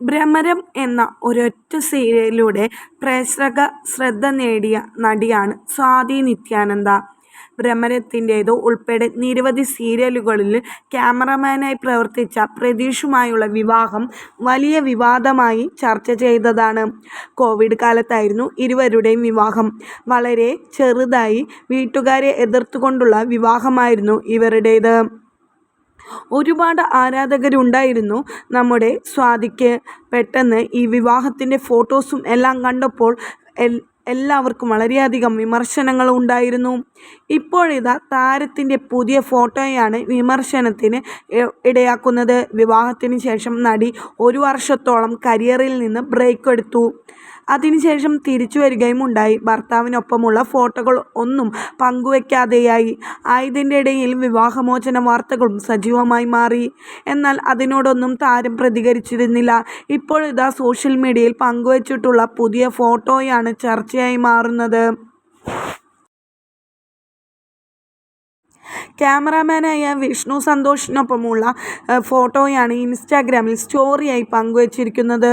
ഭ്രമരം എന്ന ഒരൊറ്റ സീരിയലിലൂടെ പ്രേക്ഷക ശ്രദ്ധ നേടിയ നടിയാണ് സ്വാതി നിത്യാനന്ദ. ഭ്രമരത്തിന്റേതോ ഉൾപ്പെടെ നിരവധി സീരിയലുകളിൽ ക്യാമറമാനായി പ്രവർത്തിച്ച പ്രതീഷുമായുള്ള വിവാഹം വലിയ വിവാദമായി ചർച്ച ചെയ്തതാണ്. കോവിഡ് കാലത്തായിരുന്നു ഇരുവരുടെയും വിവാഹം. വളരെ ചെറുതായി വീട്ടുകാരെ എതിർത്തുകൊണ്ടുള്ള വിവാഹമായിരുന്നു ഇവരുടേത്. ഒരുപാട് ആരാധകരുണ്ടായിരുന്നു നമ്മുടെ സ്വാതിക്ക്. പെട്ടെന്ന് ഈ വിവാഹത്തിന്റെ ഫോട്ടോസും എല്ലാം കണ്ടപ്പോൾ എല്ലാവർക്കും വളരെയധികം വിമർശനങ്ങൾ ഉണ്ടായിരുന്നു. ഇപ്പോഴിതാ താരത്തിന്റെ പുതിയ ഫോട്ടോയാണ് വിമർശനത്തിന് ഇടയാക്കുന്നത്. വിവാഹത്തിന് ശേഷം നടി ഒരു വർഷത്തോളം കരിയറിൽ നിന്ന് ബ്രേക്ക് എടുത്തു. അതിനുശേഷം തിരിച്ചു വരികയും ഉണ്ടായി ഭർത്താവിനൊപ്പമുള്ള ഫോട്ടോകൾ ഒന്നും പങ്കുവെക്കാതെയായി. ഇടയിൽ വിവാഹമോചന വാർത്തകളും സജീവമായി മാറി. എന്നാൽ അതിനോടൊന്നും താരം പ്രതികരിച്ചിരുന്നില്ല. ഇപ്പോഴിതാ സോഷ്യൽ മീഡിയയിൽ പങ്കുവച്ചിട്ടുള്ള പുതിയ ഫോട്ടോയാണ് ചർച്ചയായി മാറുന്നത്. ക്യാമറമാനായ വിഷ്ണു സന്തോഷിനൊപ്പമുള്ള ഫോട്ടോയാണ് ഇൻസ്റ്റാഗ്രാമിൽ സ്റ്റോറിയായി പങ്കുവച്ചിരിക്കുന്നത്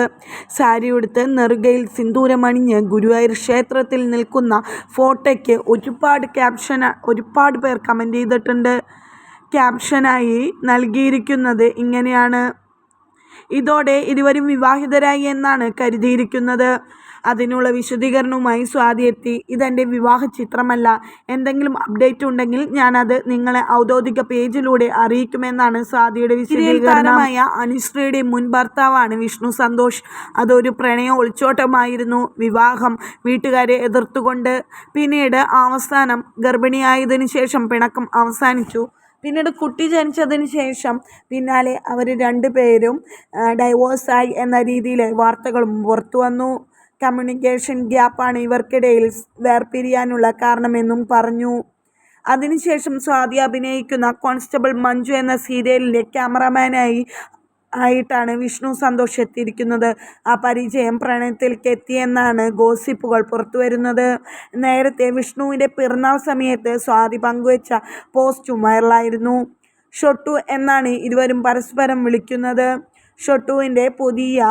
സാരി ഉടുത്ത് നെറുകയിൽ സിന്ദൂരമണിഞ്ഞ് ഗുരുവായൂർ ക്ഷേത്രത്തിൽ നിൽക്കുന്ന ഫോട്ടോയ്ക്ക് ഒരുപാട് ക്യാപ്ഷൻ ഒരുപാട് പേർ കമന്റ് ചെയ്തിട്ടുണ്ട്. ക്യാപ്ഷനായി നൽകിയിരിക്കുന്നത് ഇങ്ങനെയാണ്. ഇതോടെ ഇരുവരും വിവാഹിതരായി എന്നാണ് കരുതിയിരിക്കുന്നത്. അതിനുള്ള വിശദീകരണവുമായി സ്വാതി എത്തി. ഇതെന്റെ വിവാഹ ചിത്രമല്ല. എന്തെങ്കിലും അപ്ഡേറ്റ് ഉണ്ടെങ്കിൽ ഞാനത് നിങ്ങളെ ഔദ്യോഗിക പേജിലൂടെ അറിയിക്കുമെന്നാണ് സ്വാതിയുടെ വിശദീകരണമായ അനുശ്രീയുടെ മുൻ ഭർത്താവാണ് വിഷ്ണു സന്തോഷ്. അതൊരു പ്രണയ ഒളിച്ചോട്ടമായിരുന്നു. വിവാഹം വീട്ടുകാരെ എതിർത്തുകൊണ്ട്. പിന്നീട് അവസാനം ഗർഭിണിയായതിനു ശേഷം പിണക്കം അവസാനിച്ചു. പിന്നീട് കുട്ടി ജനിച്ചതിന് ശേഷം പിന്നാലെ അവർ രണ്ടുപേരും ഡൈവോഴ്സായി എന്ന രീതിയിലെ വാർത്തകളും പുറത്തുവന്നു. കമ്മ്യൂണിക്കേഷൻ ഗ്യാപ്പാണ് ഇവർക്കിടയിൽ വേർപിരിയാനുള്ള കാരണമെന്നും പറഞ്ഞു. അതിനുശേഷം സ്വാതി അഭിനയിക്കുന്ന കോൺസ്റ്റബിൾ മഞ്ജു എന്ന സീരിയലിന്റെ ക്യാമറാമാനായി ആയിട്ടാണ് വിഷ്ണു സന്തോഷ് എത്തിയിരിക്കുന്നത്. ആ പരിചയം പ്രണയത്തിലേക്കെത്തിയെന്നാണ് ഗോസിപ്പുകൾ പുറത്തുവരുന്നത്. നേരത്തെ വിഷ്ണുവിന്റെ പിറന്നാൾ സമയത്ത് സ്വാതി പങ്കുവച്ച പോസ്റ്റും വൈറലായിരുന്നു. ഷൊട്ടു എന്നാണ് ഇരുവരും പരസ്പരം വിളിക്കുന്നത്. ഷൊട്ടുവിന്റെ പുതിയ